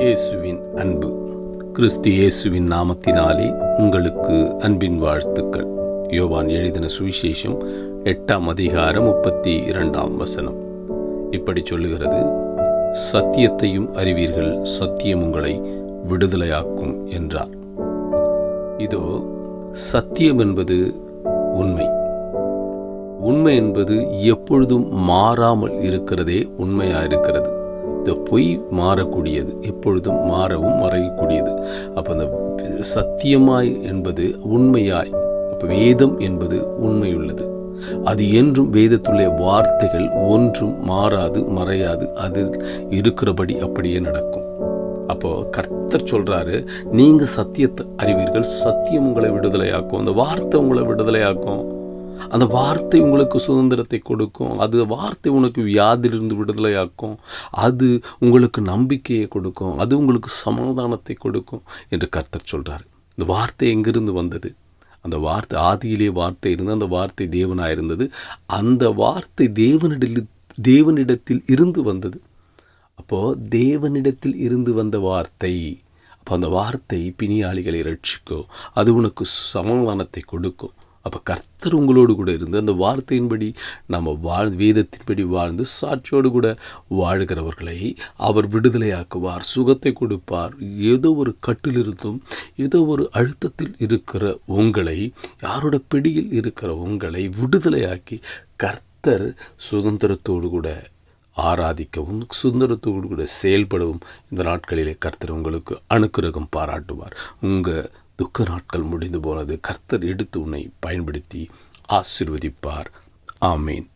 இயேசுவின் அன்பு. கிறிஸ்து இயேசுவின் நாமத்தினாலே உங்களுக்கு அன்பின் வாழ்த்துக்கள். யோவான் எழுதின சுவிசேஷம் எட்டாம் அதிகாரம் முப்பத்தி இரண்டாம் வசனம். இப்படி சொல்லுகிறது சத்தியத்தையும் அறிவீர்கள் சத்தியம் உங்களை விடுதலையாக்கும் என்றார். இதோ சத்தியம் என்பது உண்மை. உண்மை என்பது எப்பொழுதும் மாறாமல் இருக்கிறதே உண்மையாக இருக்கிறது. இந்த பொய் மாறக்கூடியது எப்பொழுதும் மாறவும் மறையக்கூடியது. அப்போ அந்த சத்தியமாய் என்பது உண்மையாய் அப்போ வேதம் என்பது உண்மையுள்ளது. அது என்றும் வேதத்துள்ள வார்த்தைகள் ஒன்றும் மாறாது மறையாது அது இருக்கிறபடி அப்படியே நடக்கும். அப்போ கர்த்தர் சொல்றாரு நீங்க சத்தியத்தை அறிவீர்கள் சத்தியம் உங்களை விடுதலையாக்கும் அந்த வார்த்தை உங்களை விடுதலையாக்கும். அந்த வார்த்தை உங்களுக்கு சுதந்திரத்தை கொடுக்கும். அது வார்த்தை உனக்கு வியாதிலிருந்து விடுதலையாக்கும். அது உங்களுக்கு நம்பிக்கையை கொடுக்கும். அது உங்களுக்கு சமாதானத்தை கொடுக்கும் என்று கர்த்தர் சொல்கிறார் இந்த வார்த்தை எங்கிருந்து வந்தது? அந்த வார்த்தை ஆதியிலே வார்த்தை இருந்து அந்த வார்த்தை தேவனாக இருந்தது. அந்த வார்த்தை தேவனிடத்தில் தேவனிடத்தில் இருந்து வந்தது. அப்போது தேவனிடத்தில் இருந்து வந்த வார்த்தை அப்போ அந்த வார்த்தை பிணியாளிகளை ரட்சிக்கும். அது உனக்கு சமாதானத்தை கொடுக்கும். அப்போ கர்த்தர் உங்களோடு கூட இருந்து அந்த வார்த்தையின்படி நம்ம வாழ் வேதத்தின்படி வாழ்ந்து சாட்சியோடு கூட வாழ்கிறவர்களை அவர் விடுதலையாக்குவார் சுகத்தை கொடுப்பார். ஏதோ ஒரு கட்டிலிருந்தும் ஏதோ ஒரு அழுத்தத்தில் இருக்கிற உங்களை யாரோட பிடியில் இருக்கிற உங்களை விடுதலையாக்கி கர்த்தர் சுதந்திரத்தோடு கூட ஆராதிக்கவும் சுதந்திரத்தோடு கூட செயல்படவும் இந்த நாட்களிலே கர்த்தர் உங்களுக்கு அனுக்கிரகம் பாராட்டுவார். உங்கள் துக்க நாட்கள் முடிந்து போனது கர்த்தர் எடுத்து உன்னை பயன்படுத்தி ஆசிர்வதிப்பார். ஆமேன்.